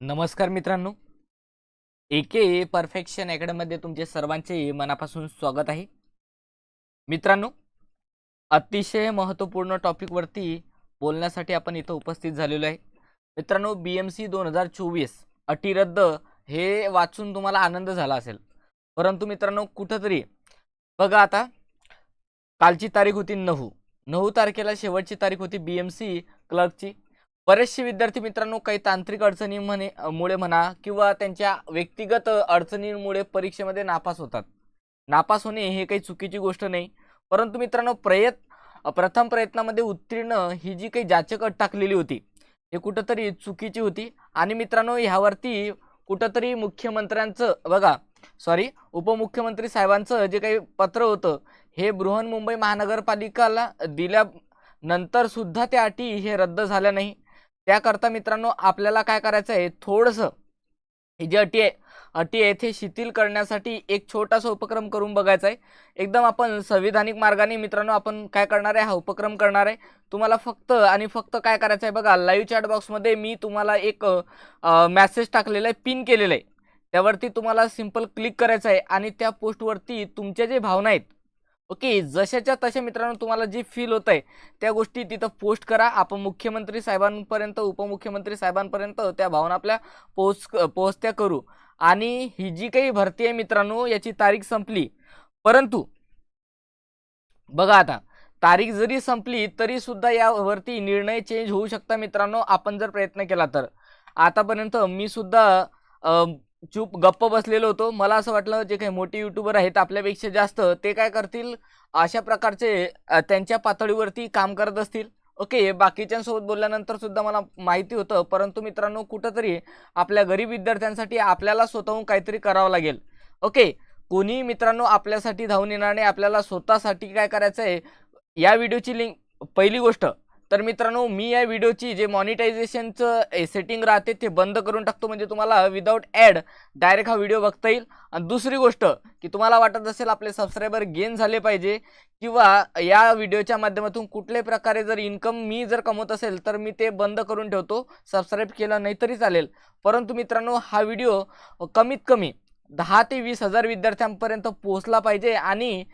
नमस्कार मित्रांनो. एके परफेक्शन अकॅडमीमध्ये तुमचे सर्वांचे मनापासून स्वागत आहे. मित्रांनो अतिशय महत्त्वपूर्ण टॉपिकवरती बोलण्यासाठी आपण इथं उपस्थित झालेलो आहे. मित्रांनो बी एम सी दोन हजार चोवीस अटी रद्द हे वाचून तुम्हाला आनंद झाला असेल. परंतु मित्रांनो कुठंतरी बघा आता कालची तारीख होती नऊ. नऊ तारखेला शेवटची तारीख होती बी एम सी क्लर्कची बरेचसे विद्यार्थी मित्रांनो काही तांत्रिक अडचणी म्हणे मुळे म्हणा किंवा त्यांच्या व्यक्तिगत अडचणींमुळे परीक्षेमध्ये नापास होतात. नापास होणे हे काही चुकीची गोष्ट नाही परंतु मित्रांनो प्रयत्न प्रथम प्रयत्नामध्ये उत्तीर्ण ही जी काही जाचक अट टाकलेली होती हे कुठंतरी चुकीची होती. आणि मित्रांनो ह्यावरती कुठंतरी मुख्यमंत्र्यांचं बघा सॉरी उपमुख्यमंत्री साहेबांचं जे काही पत्र होतं हे बृहन्मुंबई महानगरपालिकाला दिल्यानंतरसुद्धा त्या अटी हे रद्द झाल्या नाही. त्याकरता मित्रांनो आपल्याला काय करायचं आहे? थोडंसं ही जी अटी आहे अटी आहे ते शिथिल करण्यासाठी एक छोटासा उपक्रम करून बघायचा आहे. एकदम आपण संविधानिक मार्गाने मित्रांनो आपण काय करणार आहे? हा उपक्रम करणार आहे. तुम्हाला फक्त आणि फक्त काय करायचं आहे बघा लाईव्ह चॅट बॉक्समध्ये मी तुम्हाला एक मॅसेज टाकलेला आहे पिन केलेलं आहे. त्यावरती तुम्हाला सिंपल क्लिक करायचं आहे आणि त्या पोस्टवरती तुमच्या जे भावना आहेत ओके जशाच्या तशा मित्रांनो तुम्हाला जे फील होत आहे त्या गोष्टी तिथं पोस्ट करा. आपण मुख्यमंत्री साहेबांपर्यंत उपमुख्यमंत्री साहेबांपर्यंत त्या भावना आपल्या पोच पोहोचत्या करू. आणि ही जी काही भरती आहे मित्रांनो याची तारीख संपली. परंतु बघा आता तारीख जरी संपली तरी सुद्धा यावरती निर्णय चेंज होऊ शकता मित्रांनो आपण जर प्रयत्न केला तर. आतापर्यंत मी सुद्धा चूप गप्प बसलेलो होतो. मला असं वाटलं जे काही मोठे युट्यूबर आहेत आपल्यापेक्षा जास्त ते काय करतील? अशा प्रकारचे त्यांच्या पातळीवरती काम करत असतील. ओके बाकीच्यांसोबत बोलल्यानंतर सुद्धा मला माहिती होतं. परंतु मित्रांनो कुठंतरी आपल्या गरीब विद्यार्थ्यांसाठी आपल्याला स्वतःहून काहीतरी करावं लागेल. ओके कोणी मित्रांनो आपल्यासाठी धावून येणार नाही. आपल्याला स्वतःसाठी काय करायचं आहे या व्हिडिओची लिंक पहिली गोष्ट तर मित्रांनो मी या व्हिडिओची जे मॉनिटायझेशनचं सेटिंग राहते ते बंद करून टाकतो. म्हणजे तुम्हाला विदाऊट ॲड डायरेक्ट हा व्हिडिओ बघता येईल. आणि दुसरी गोष्ट की तुम्हाला वाटत असेल आपले सबस्क्रायबर गेन झाले पाहिजे किंवा या व्हिडिओच्या माध्यमातून कुठल्याही प्रकारे जर इन्कम मी जर कमवत असेल तर मी ते बंद करून ठेवतो. सबस्क्राईब केलं नाही तरी चालेल. परंतु मित्रांनो हा व्हिडिओ कमीत कमी दहा ते वीस हजार विद्यार्थ्यांपर्यंत पोहोचला पाहिजे आणि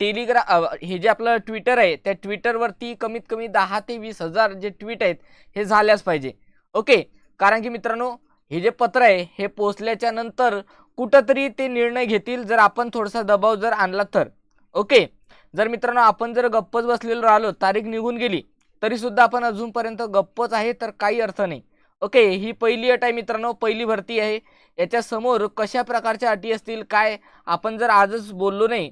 टेलिग्रा हे जे आपलं ट्विटर आहे त्या ट्विटरवरती कमीत कमी दहा ते वीस हजार जे ट्विट आहेत हे झाल्याच पाहिजे. ओके कारण की मित्रांनो हे जे पत्र आहे हे पोचल्याच्या नंतर कुठंतरी ते निर्णय घेतील जर आपण थोडासा दबाव जर आणला तर. ओके जर मित्रांनो आपण जर गप्पच बसलेलो राहिलो तारीख निघून गेली तरीसुद्धा आपण अजूनपर्यंत गप्पच आहे तर काही अर्थ नाही. ओके ही पहिली अट आहे मित्रांनो पहिली भरती आहे. याच्यासमोर कशा प्रकारच्या अटी असतील काय? आपण जर आजच बोललो नाही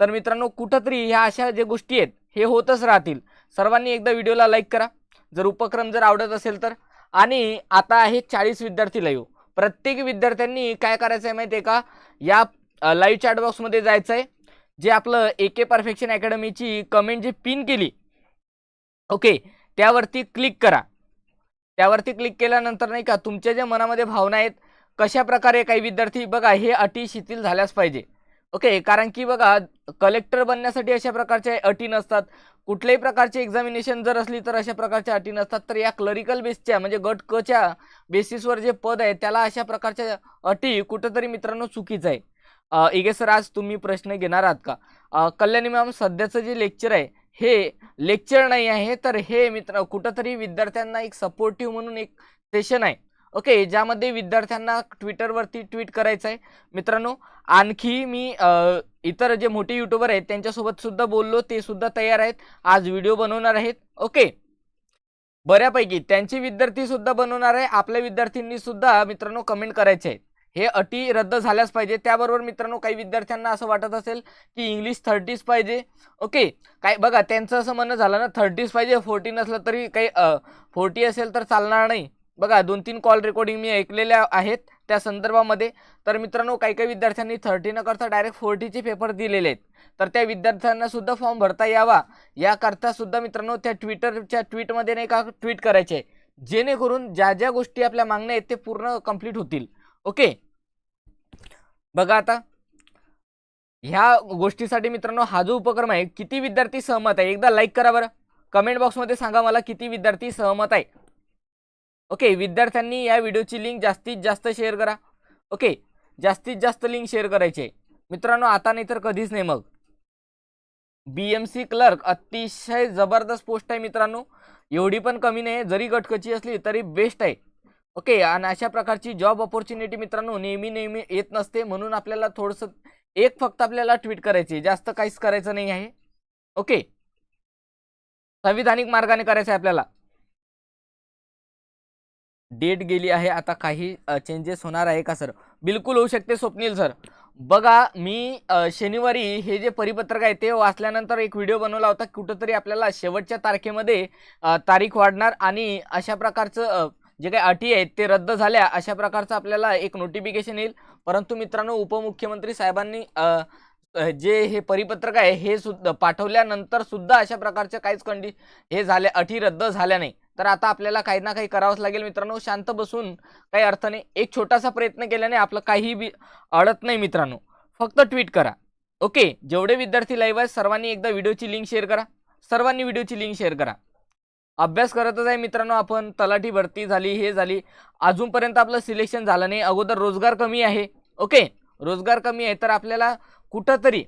तर मित्रांनो कुठंतरी ह्या अशा ज्या गोष्टी आहेत हे होतच राहतील. सर्वांनी एकदा व्हिडिओला लाईक करा. जर उपक्रम जर आवडत असेल तर. आणि आता आहे चाळीस विद्यार्थी लाईव्ह प्रत्येक विद्यार्थ्यांनी काय करायचं आहे माहिती आहे का? या लाईव्ह चॅटबॉक्समध्ये जायचं आहे. जे आपलं ए के परफेक्शन अकॅडमीची कमेंट जी पिन केली ओके त्यावरती क्लिक करा. त्यावरती क्लिक केल्यानंतर नाही का तुमच्या ज्या मनामध्ये भावना आहेत कशा प्रकारे काही विद्यार्थी बघा हे अटी शिथिल झाल्याच पाहिजे. ओके कारण की बघा कलेक्टर बनण्यासाठी अशा प्रकारच्या अटी नसतात. कुठल्याही प्रकारचे एक्झामिनेशन जर असली तर अशा प्रकारच्या अटी नसतात. तर या क्लरिकल बेसच्या म्हणजे गट क च्या बेसिसवर जे पद आहे त्याला अशा प्रकारच्या अटी कुठंतरी मित्रांनो चुकीचं आहे. इगे सर आज तुम्ही प्रश्न घेणार आहात का? कल्याणी मॅम सध्याचं जे लेक्चर आहे हे लेक्चर नाही आहे तर हे मित्र कुठंतरी विद्यार्थ्यांना एक सपोर्टिव्ह म्हणून एक सेशन आहे. ओके ज्यामध्ये विद्यार्थ्यांना ट्विटरवरती ट्विट करायचं आहे मित्रांनो आणखी मी इतर जे मोठे युट्यूबर आहेत त्यांच्यासोबत सुद्धा बोललो ते सुद्धा तयार आहेत. आज व्हिडिओ बनवणार आहेत. ओके बऱ्यापैकी त्यांचे विद्यार्थी सुद्धा बनवणार आहे. आपल्या विद्यार्थ्यांनी सुद्धा मित्रांनो कमेंट करायचे आहेत. हे अटी रद्द झाल्याच पाहिजे. त्याबरोबर मित्रांनो काही विद्यार्थ्यांना असं वाटत असेल की इंग्लिश थर्टीच पाहिजे. ओके काय बघा त्यांचं असं म्हणणं झालं ना थर्टीच पाहिजे फोर्टी नसलं तरी काही फोर्टी असेल तर चालणार नाही. बघा दोन तीन कॉल रेकॉर्डिंग मी ऐकलेल्या आहेत त्या संदर्भामध्ये. तर मित्रांनो काही काही विद्यार्थ्यांनी थर्टी न करता डायरेक्ट फोर्टीचे पेपर दिलेले आहेत. तर त्या विद्यार्थ्यांना सुद्धा फॉर्म भरता यावा. याकरता सुद्धा मित्रांनो त्या ट्विटरच्या ट्विटमध्ये नाही का ट्विट करायचे आहे. जेणेकरून ज्या ज्या गोष्टी आपल्या मागण्या आहेत ते पूर्ण कंप्लीट होतील. ओके. बघा आता. ह्या गोष्टीसाठी मित्रांनो हा जो उपक्रम आहे किती विद्यार्थी सहमत आहे? एकदा लाईक करा बरं. कमेंट बॉक्समध्ये सांगा मला किती विद्यार्थी सहमत आहे. ओके विद्यार्थ्यांनी या व्हिडिओची लिंक जास्तीत जास्त शेअर करा. ओके जास्तीत जास्त लिंक शेअर करायची. आहे मित्रांनो आता नाही तर कधीच नाही मग. बी एम सी क्लर्क अतिशय जबरदस्त पोस्ट आहे मित्रांनो. एवढी पण कमी नाही जरी गटकची असली तरी बेस्ट आहे. ओके आणि अशा प्रकारची जॉब ऑपॉर्च्युनिटी मित्रांनो नेहमी नेहमी येत नसते म्हणून आपल्याला थोडंसं एक फक्त आपल्याला ट्विट करायची आहे, जास्त काहीच करायचं नाही आहे. ओके. संविधानिक मार्गाने करायचं आहे आपल्याला. डेट गेली आहे आता काही चेंजेस होणार आहे का सर बिलकुल होऊ शकते स्वप्नील सर बघा मी शनिवारी हे जे परिपत्रक आहे ते वाचल्यानंतर एक व्हिडिओ बनवला होता. कुठंतरी आपल्याला शेवटच्या तारखेमध्ये तारीख वाढणार आणि अशा प्रकारचं जे काही अटी आहेत ते रद्द झाल्या अशा प्रकारचं आपल्याला एक नोटिफिकेशन येईल. परंतु मित्रांनो उपमुख्यमंत्री साहेबांनी जे हे परिपत्रक आहे हे सुद्धा पाठवल्यानंतर सुद्धा अशा प्रकारच्या काहीच कंडी हे झाल्या अटी रद्द झाल्या नाही. तर आता आपल्याला काही ना काही करावंच लागेल मित्रांनो. शांत बसून काही अर्थ नाही एक छोटासा प्रयत्न केल्याने आपलं काही बी अडत नाही मित्रांनो. फक्त ट्विट करा. ओके जेवढे विद्यार्थी लाईव्ह आहेत सर्वांनी एकदा व्हिडिओची लिंक शेअर करा. सर्वांनी व्हिडिओची लिंक शेअर करा. अभ्यास करतच आहे मित्रांनो आपण. तलाठी भरती झाली हे झाली. अजूनपर्यंत आपलं सिलेक्शन झालं नाही. अगोदर रोजगार कमी आहे. ओके? रोजगार कमी आहे. तर आपल्याला कुठंतरी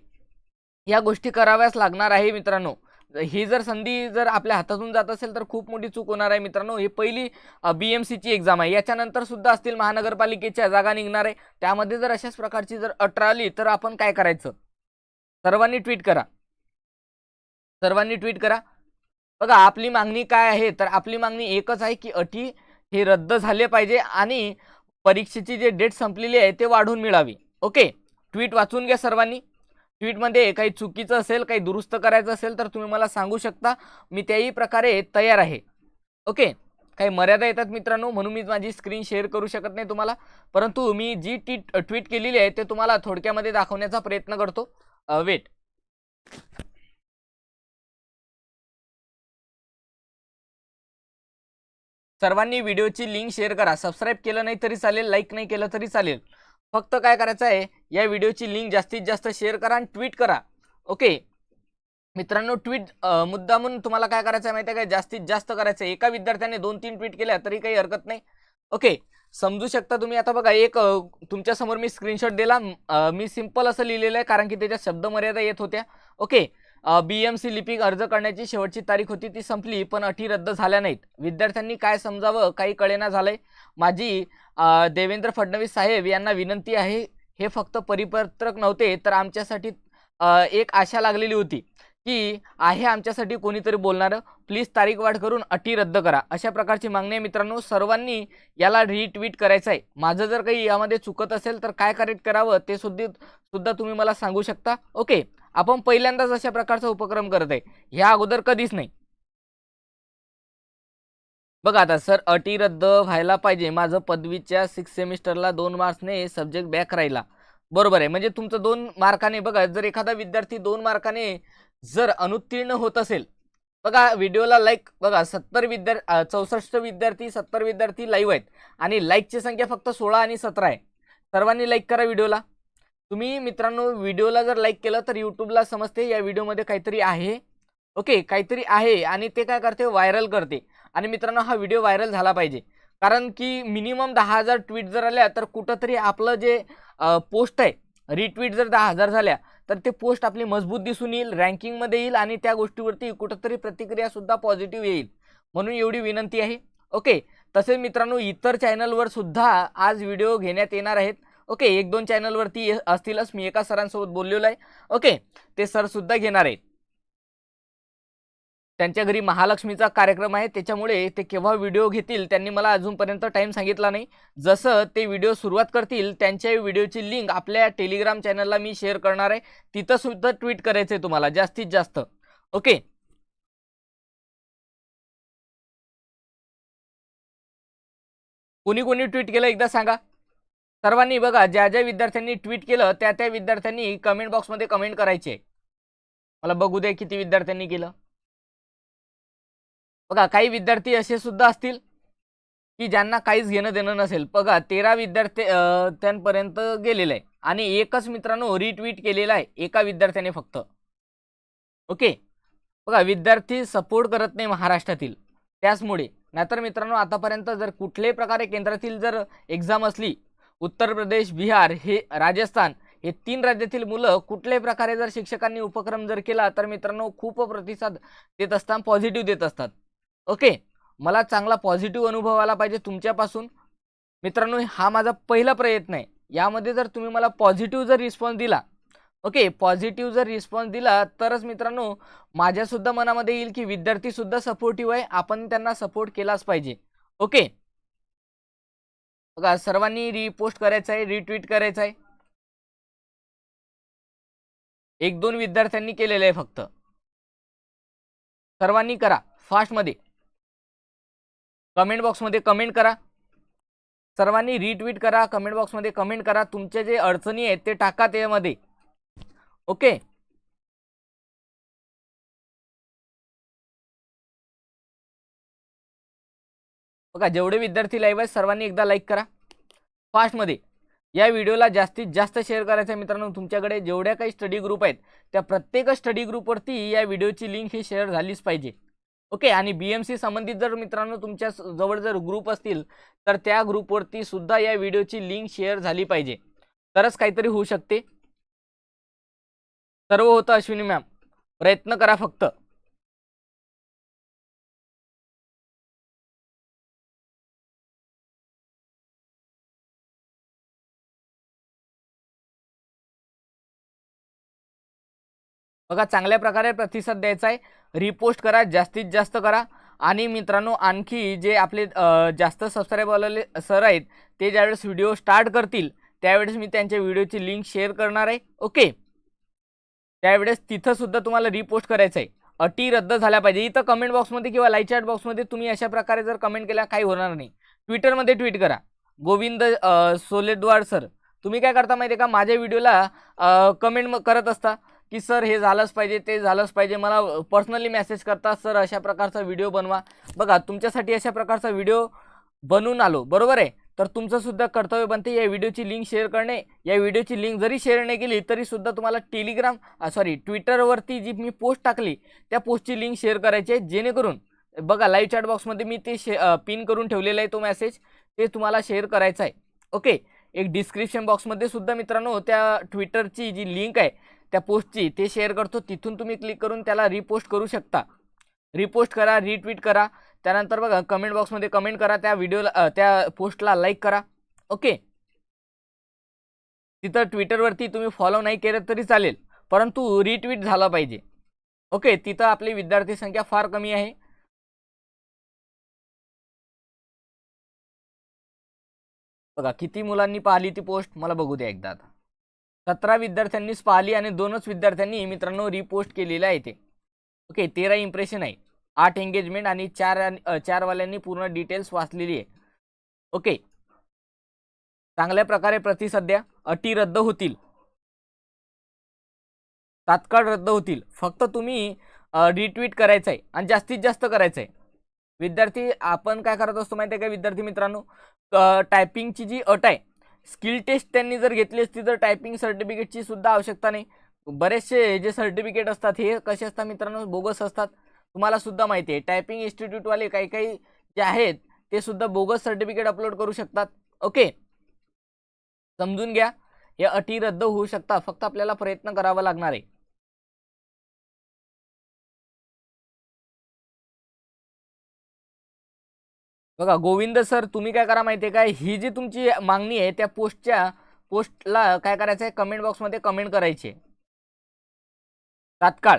या गोष्टी कराव्याच लागणार आहे मित्रांनो. ही जर संधी जर आपल्या हातातून जात असेल तर खूप मोठी चूक होणार आहे मित्रांनो. ही पहिली बी एम सीची एक्झाम आहे. याच्यानंतर सुद्धा असतील महानगरपालिकेच्या जागा निघणार आहे. त्यामध्ये जर अशाच प्रकारची जर अट आली तर आपण काय करायचं? सर्वांनी ट्विट करा. सर्वांनी ट्विट करा. बघा आपली मागणी काय आहे? तर आपली मागणी एकच आहे की अटी हे रद्द झाले पाहिजे आणि परीक्षेची जे डेट संपलेली आहे ते वाढून मिळावी. ओके? ट्विट वाचून घ्या सर्वांनी. ट्विटमध्ये काही चुकीचं असेल काही दुरुस्त करायचं असेल तर तुम्ही मला सांगू शकता. मी त्याही प्रकारे तयार आहे. ओके? काही मर्यादा येतात मित्रांनो म्हणून मी माझी स्क्रीन शेअर करू शकत नाही तुम्हाला. परंतु मी जी टी ट्विट केलेली आहे ते तुम्हाला थोडक्यामध्ये दाखवण्याचा प्रयत्न करतो. वेट. सर्वांनी व्हिडिओची लिंक शेअर करा. सबस्क्राईब केलं नाही तरी चालेल लाईक नाही केलं तरी चालेल. फक्त काय करायचं आहे या व्हिडिओची लिंक जास्तीत जास्त शेअर करा आणि ट्विट करा. ओके मित्रांनो ट्विट मुद्दामून तुम्हाला काय करायचं आहे माहिती आहे काय जास्तीत जास्त करायचं आहे. एका विद्यार्थ्याने दोन तीन ट्विट केल्या तरी काही हरकत नाही. ओके समजू शकता तुम्ही. आता बघा एक तुमच्यासमोर मी स्क्रीनशॉट दिला. मी सिंपल असं लिहिलेलं आहे कारण की त्याच्यात शब्द मर्यादा येत होत्या. ओके बी एम सी लिपिक अर्ज करण्याची शेवटची तारीख होती ती संपली पण अटी रद्द झाल्या नाहीत. विद्यार्थ्यांनी काय समजावं काही कळेना झालंय. माझी देवेंद्र फडणवीस साहेब यांना विनंती आहे हे फक्त परिपत्रक नव्हते तर आमच्यासाठी एक आशा लागलेली होती. की आहे आमच्यासाठी कोणीतरी बोलणारं. प्लीज तारीख वाढ करून अटी रद्द करा. अशा प्रकारची मागणी आहे मित्रांनो. सर्वांनी याला रिट्विट करायचं आहे. माझं जर काही यामध्ये चुकत असेल तर काय करेक्ट करावं ते सुद्धा सुद्धा तुम्ही मला सांगू शकता. ओके आपण पहिल्यांदाच अशा प्रकारचा उपक्रम करत आहे. ह्या अगोदर कधीच नाही. बघा आता सर अटी रद्द व्हायला पाहिजे. माझं पदवीच्या सिक्स सेमिस्टरला दोन मार्क्सने सब्जेक्ट बॅक राहिला. बरोबर आहे. म्हणजे तुमचं दोन मार्काने बघा जर एखादा विद्यार्थी दोन मार्काने जर अनुत्तीर्ण होत असेल बघा व्हिडिओला लाईक बघा सत्तर विद्यार्थी चौसष्ट विद्यार्थी सत्तर विद्यार्थी लाईव्ह आहेत आणि लाईकची संख्या फक्त सोळा आणि सतरा आहे. सर्वांनी लाईक करा व्हिडिओला. तुम्ही मित्रांनो व्हिडिओला जर लाईक केलं तर यूट्यूबला समजते या व्हिडिओमध्ये काहीतरी आहे. ओके काहीतरी आहे आणि ते काय करते? व्हायरल करते. आणि मित्रांनो हा व्हिडिओ व्हायरल झाला पाहिजे. कारण की मिनिमम दहा हजार ट्विट जर आल्या तर कुठंतरी आपलं जे पोस्ट आहे रिट्विट जर दहा हजार झाल्या तर ते पोस्ट आपली मजबूत दिसून येईल रँकिंगमध्ये येईल आणि त्या गोष्टीवरती कुठंतरी प्रतिक्रियासुद्धा पॉझिटिव्ह येईल. म्हणून एवढी विनंती आहे. ओके तसेच मित्रांनो इतर चॅनलवर सुद्धा आज व्हिडिओ घेण्यात येणार आहेत. ओके एक दोन चॅनलवरती ये- असतीलच मी एका सरांसोबत बोललेलो आहे. ओके ते सरसुद्धा घेणार आहेत. त्यांच्या घरी महालक्ष्मीचा कार्यक्रम आहे त्याच्यामुळे ते केव्हा व्हिडिओ घेतील त्यांनी मला अजूनपर्यंत टाइम सांगितला नाही. जसं ते व्हिडिओ सुरुवात करतील त्यांच्या व्हिडिओची लिंक आपल्या टेलिग्राम चॅनलला मी शेअर करणार आहे. तिथं सुद्धा ट्विट करायचं आहे तुम्हाला जास्तीत जास्त. ओके कोणी कोणी ट्विट केलं एकदा सांगा. सर्वांनी बघा ज्या ज्या विद्यार्थ्यांनी ट्विट केलं त्या त्या विद्यार्थ्यांनी कमेंट बॉक्समध्ये कमेंट करायची. आहे मला बघू दे किती विद्यार्थ्यांनी केलं. बघा काही विद्यार्थी असे सुद्धा असतील की ज्यांना काहीच घेणं देणं नसेल. बघा तेरा विद्यार्थी त्यांपर्यंत गेलेलं आहे. आणि एकच मित्रांनो रिट्विट केलेला आहे एका विद्यार्थ्याने फक्त. ओके? बघा विद्यार्थी सपोर्ट करत नाही महाराष्ट्रातील. त्याचमुळे नाहीतर मित्रांनो आतापर्यंत जर कुठल्याही प्रकारे केंद्रातील जर एक्झाम असली उत्तर प्रदेश बिहार हे राजस्थान हे तीन राज्यातील मुलं कुठल्याही प्रकारे जर शिक्षकांनी उपक्रम जर केला तर मित्रांनो खूप प्रतिसाद देत असतात पॉझिटिव्ह देत असतात. ओके मला चांगला पॉझिटिव्ह अनुभव आला पाहिजे तुमच्यापासून. मित्रांनो हा माझा पहिला प्रयत्न आहे. यामध्ये जर तुम्ही मला पॉझिटिव्ह जर रिस्पॉन्स दिला ओके पॉझिटिव्ह जर रिस्पॉन्स दिला तरच मित्रांनो माझ्यासुद्धा मनामध्ये येईल की विद्यार्थीसुद्धा सपोर्टिव्ह आहे आपण त्यांना सपोर्ट केलाच पाहिजे. ओके? बघा सर्वांनी रिपोस्ट करायचं आहे रिट्विट करायचं आहे. एक दोन विद्यार्थ्यांनी केलेलं आहे फक्त. सर्वांनी करा फास्टमध्ये कमेंट बॉक्समध्ये कमेंट करा. सर्वांनी रिट्विट करा कमेंट बॉक्समध्ये कमेंट करा. तुमच्या जे अडचणी आहेत ते टाका त्यामध्ये. ओके? बघा जेवढे विद्यार्थी लाईव्ह आहेत सर्वांनी एकदा लाईक करा. फास्टमध्ये या व्हिडिओला जास्तीत जास्त शेअर करायचं आहे मित्रांनो तुमच्याकडे जेवढ्या काही स्टडी ग्रुप आहेत त्या प्रत्येक स्टडी ग्रुपवरती या व्हिडिओची लिंक ही शेअर झालीच पाहिजे. ओके आणि बी एम सी संबंधित जर मित्रांनो तुमच्या जवळ जर ग्रुप असतील तर त्या ग्रुपवरती सुद्धा या व्हिडिओची लिंक शेअर झाली पाहिजे. तरच काहीतरी होऊ शकते. सर्व होतं अश्विनी मॅम प्रयत्न करा फक्त. बघा चांगल्या प्रकारे प्रतिसाद द्यायचा आहे. रिपोस्ट करा जास्तीत जास्त करा. आणि मित्रांनो आणखी जे आपले जास्त सबस्क्राईबवाले सर आहेत ते ज्यावेळेस व्हिडिओ स्टार्ट करतील त्यावेळेस मी त्यांच्या व्हिडिओची लिंक शेअर करणार आहे. ओके त्यावेळेस तिथंसुद्धा तुम्हाला रिपोस्ट करायचं आहे. अटी रद्द झाल्या पाहिजे. इथं कमेंट बॉक्समध्ये किंवा लाईव्ह चॅट बॉक्समध्ये तुम्ही अशा प्रकारे जर कमेंट केला काही होणार नाही. ट्विटरमध्ये ट्विट करा. गोविंद अ, सोलेद्वार सर तुम्ही काय करता माहिती आहे का? माझ्या व्हिडिओला कमेंट करत असता. की सर हे झालंच पाहिजे ते झालंच पाहिजे. मला पर्सनली मेसेज करता सर अशा प्रकारचा व्हिडिओ बनवा. बघा तुमच्यासाठी अशा प्रकारचा व्हिडिओ बनवून आलो. बरोबर आहे? तर तुमचंसुद्धा कर्तव्य बनते या व्हिडिओची लिंक शेअर करणे. या व्हिडिओची लिंक जरी शेअर नाही केली तरीसुद्धा तुम्हाला टेलिग्राम सॉरी ट्विटरवरती जी मी पोस्ट टाकली त्या पोस्टची लिंक शेअर करायची आहे. जेणेकरून बघा लाईव्ह चॅट बॉक्समध्ये मी ते शे पिन करून ठेवलेलं आहे तो मेसेज ते तुम्हाला शेअर करायचा आहे. ओके एक डिस्क्रिप्शन बॉक्समध्ये सुद्धा मित्रांनो त्या ट्विटरची जी लिंक आहे त्या पोस्टची ते शेअर करतो तिथून तुम्ही क्लिक करून त्याला रिपोस्ट करू शकता. रिपोस्ट करा रिट्विट करा त्यानंतर बघा कमेंट बॉक्समध्ये कमेंट करा त्या व्हिडिओला त्या पोस्टला लाईक करा. ओके तिथं ट्विटरवरती तुम्ही फॉलो नाही केलं तरी चालेल परंतु रिट्विट झाला पाहिजे. ओके तिथं आपली विद्यार्थी संख्या फार कमी आहे. बघा किती मुलांनी पाहिली ती पोस्ट मला बघू द्या एकदा आता. सतरा विद्यार्थ्यांनीच पाहिली आणि दोनच विद्यार्थ्यांनी मित्रांनो रिपोस्ट केलेलं आहे ते. ओके तेरा इम्प्रेशन आहे. आठ एंगेजमेंट आणि चार चारवाल्यांनी पूर्ण डिटेल्स वाचलेली आहे. ओके चांगल्या प्रकारे प्रतिसाद द्या अटी रद्द होतील. तात्काळ रद्द होतील. फक्त तुम्ही रिट्विट करायचं आहे आणि जास्तीत जास्त करायचं आहे. विद्यार्थी आपण काय करत असतो माहिती आहे का विद्यार्थी मित्रांनो? टायपिंगची जी अट आहे स्किल टेस्ट त्यांनी जर घेतली असती तर टायपिंग सर्टिफिकेटची सुद्धा आवश्यकता नाही. बरेचसे जे सर्टिफिकेट असतात हे कसे असतात मित्रांनो? बोगस असतात. तुम्हाला सुद्धा माहिती आहे. टायपिंग इन्स्टिट्यूटवाले काही काही जे आहेत ते सुद्धा बोगस सर्टिफिकेट अपलोड करू शकतात. ओके समजून घ्या. या अटी रद्द होऊ शकतात फक्त आपल्याला प्रयत्न करावा लागणार आहे. बघा गोविंद सर तुम्ही काय करा माहिती आहे काय ही जी तुमची मागणी आहे त्या पोस्टच्या पोस्टला काय करायचं आहे कमेंट बॉक्समध्ये कमेंट करायची. आहे तात्काळ.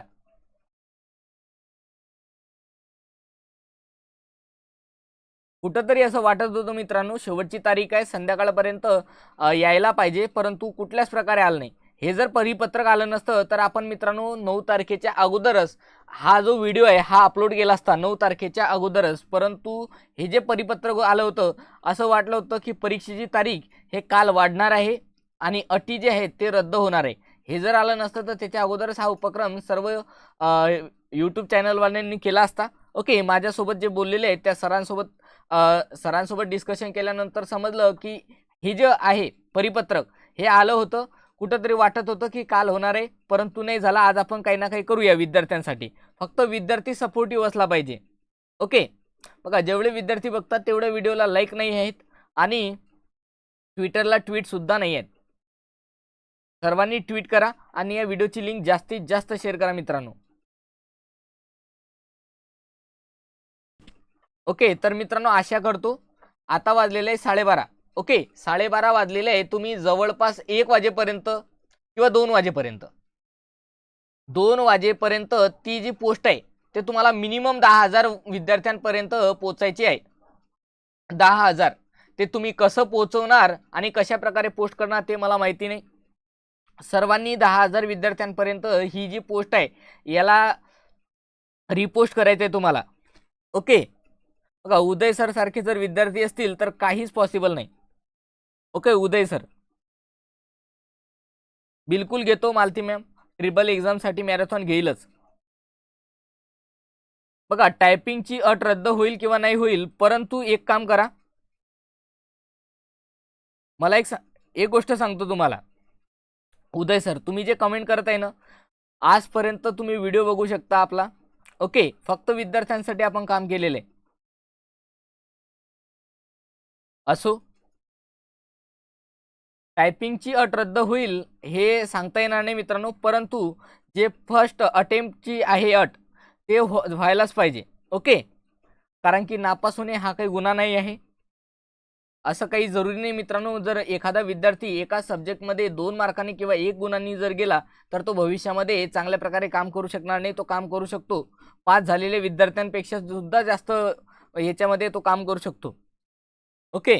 कुठंतरी असं वाटत होतं मित्रांनो शेवटची तारीख आहे संध्याकाळपर्यंत यायला पाहिजे परंतु कुठल्याच प्रकारे आलं नाही. हे जर परिपत्रक आलं नसतं तर आपण मित्रांनो नऊ तारखेच्या अगोदरच हा जो व्हिडिओ आहे हा अपलोड केला असता नऊ तारखेच्या अगोदरच. परंतु हे जे परिपत्रक आलं होतं असं वाटलं होतं की परीक्षेची तारीख हे काल वाढणार आहे आणि अटी जे आहेत ते रद्द होणार आहे. हे जर आलं नसतं तर त्याच्या अगोदरच हा उपक्रम सर्व यूट्यूब चॅनलवाल्यांनी केला असता. ओके माझ्यासोबत जे बोललेले आहेत त्या सरांसोबत सरांसोबत डिस्कशन केल्यानंतर समजलं की हे जे आहे परिपत्रक हे आलं होतं. कुठंतरी वाटत होतं की काल होणार आहे परंतु नाही झाला. आज आपण काही ना काही करूया विद्यार्थ्यांसाठी. फक्त विद्यार्थी सपोर्टिव्ह असला पाहिजे. ओके बघा जेवढे विद्यार्थी बघतात तेवढ्या व्हिडिओला लाईक नाही आहेत आणि ट्विटरला ट्विटसुद्धा नाही आहेत. सर्वांनी ट्विट करा आणि या व्हिडिओची लिंक जास्तीत जास्त शेअर करा मित्रांनो. ओके तर मित्रांनो आशा करतो. आता वाजलेलं आहे साडेबारा. ओके साडेबारा वाजलेले आहे तुम्ही जवळपास एक वाजेपर्यंत किंवा दोन वाजेपर्यंत. दोन वाजेपर्यंत ती जी पोस्ट आहे ते तुम्हाला मिनिमम दहा हजार विद्यार्थ्यांपर्यंत पोचायची आहे. दहा हजार. ते तुम्ही कसं पोचवणार आणि कशा प्रकारे पोस्ट करणार ते मला माहिती नाही. सर्वांनी दहा हजार विद्यार्थ्यांपर्यंत ही जी पोस्ट आहे याला रिपोस्ट करायचं आहे तुम्हाला. ओके. बघा उदय सर सारखे जर विद्यार्थी असतील तर काहीच पॉसिबल नाही. Okay Uday sir. बिलकुल घेतो मालती मॅम. ट्रिपल एक्झामसाठी मॅरेथॉन घेईलच. बघा टायपिंगची अट रद्द होईल किंवा नाही होईल परंतु एक काम करा. मला एक सा- एक गोष्ट सांगतो तुम्हाला. उदय सर तुम्ही जे कमेंट करताय ना आजपर्यंत तुम्ही व्हिडिओ बघू शकता आपला. ओके फक्त विद्यार्थ्यांसाठी आपण काम केलेलं आहे. असो. टायपिंगची अट रद्द होईल हे सांगता येणार नाही मित्रांनो परंतु जे फर्स्ट अटेम्प्टची आहे अट ते हो व्हायलाच पाहिजे. ओके? कारण की नापास होणे हा काही गुन्हा नाही आहे. असं काही जरुरी नाही मित्रांनो जर एखादा विद्यार्थी एका सब्जेक्टमध्ये दोन मार्कांनी किंवा एक गुणांनी जर गेला तर तो भविष्यामध्ये चांगल्या प्रकारे काम करू शकणार नाही तो काम करू शकतो. पास झालेल्या विद्यार्थ्यांपेक्षा सुद्धा जास्त याच्यामध्ये तो काम करू शकतो. ओके?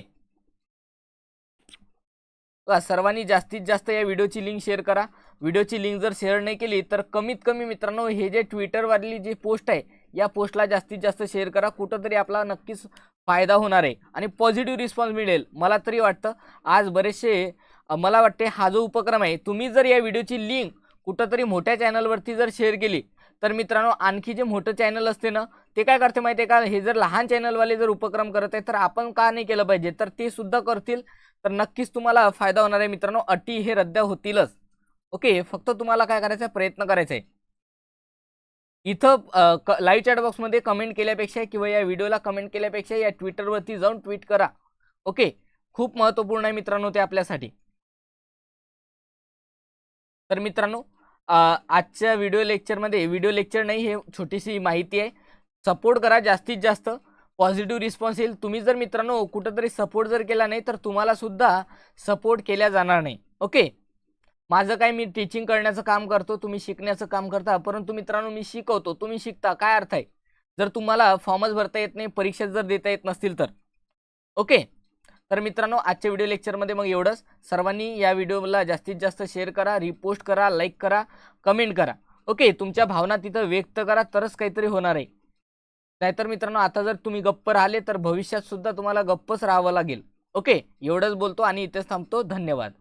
बघा, सर्वांनी जास्तीत जास्त या व्हिडिओची लिंक शेअर करा. व्हिडिओची लिंक जर शेअर नाही केली तर कमीत कमी मित्रांनो हे जे ट्विटरवरली जी पोस्ट आहे या पोस्टला जास्तीत जास्त शेअर करा. कुठंतरी आपला नक्कीच फायदा होणार आहे आणि पॉझिटिव्ह रिस्पॉन्स मिळेल मला तरी वाटतं. आज बरेचसे मला वाटते हा जो उपक्रम आहे तुम्ही जर या व्हिडिओची लिंक कुठंतरी मोठ्या चॅनलवरती जर शेअर केली तर मित्रांनो आणखी जे मोठं चॅनल असते ना ते काय करते माहिती आहे का? हे जर लहान चॅनलवाले जर उपक्रम करत आहे तर आपण का नाही केलं पाहिजे? तर ते सुद्धा करतील. तर नक्कीच तुम्हाला फायदा होणार आहे मित्रांनो. अटी हे रद्द होतीलच. ओके फक्त तुम्हाला काय करायचं आहे प्रयत्न करायचा आहे इथं लाईव्ह चॅट बॉक्समध्ये कमेंट केल्यापेक्षा किंवा या व्हिडिओला कमेंट केल्यापेक्षा या ट्विटरवरती जाऊन ट्विट करा. ओके खूप महत्त्वपूर्ण आहे मित्रांनो ते आपल्यासाठी. तर मित्रांनो आजच्या व्हिडिओ लेक्चरमध्ये व्हिडिओ लेक्चर नाही हे छोटीशी माहिती आहे. सपोर्ट करा जास्तीत जास्त. पॉझिटिव्ह रिस्पॉन्स येईल. तुम्ही जर मित्रांनो कुठंतरी सपोर्ट जर केला नाही तर तुम्हाला सुद्धा सपोर्ट केल्या जाणार नाही. ओके? माझं काय मी टीचिंग करण्याचं काम करतो तुम्ही शिकण्याचं काम करता परंतु मित्रांनो मी शिकवतो. तुम्ही शिकता काय अर्थ आहे? जर तुम्हाला फॉर्मच भरता येत नाही परीक्षा जर देता येत नसतील तर. ओके? तर मित्रांनो आजच्या व्हिडिओ लेक्चरमध्ये मग एवढंच. सर्वांनी या व्हिडिओला जास्तीत जास्त शेअर करा रिपोस्ट करा लाईक करा कमेंट करा. ओके? तुमच्या भावना तिथं व्यक्त करा तरच काहीतरी होणार आहे. नाहीतर मित्रांनो आता जर तुम्ही गप्प राहिले तर भविष्यात सुद्धा तुम्हाला गप्पच राहावं लागेल. ओके? एवढंच बोलतो आणि इथेच थांबतो. धन्यवाद.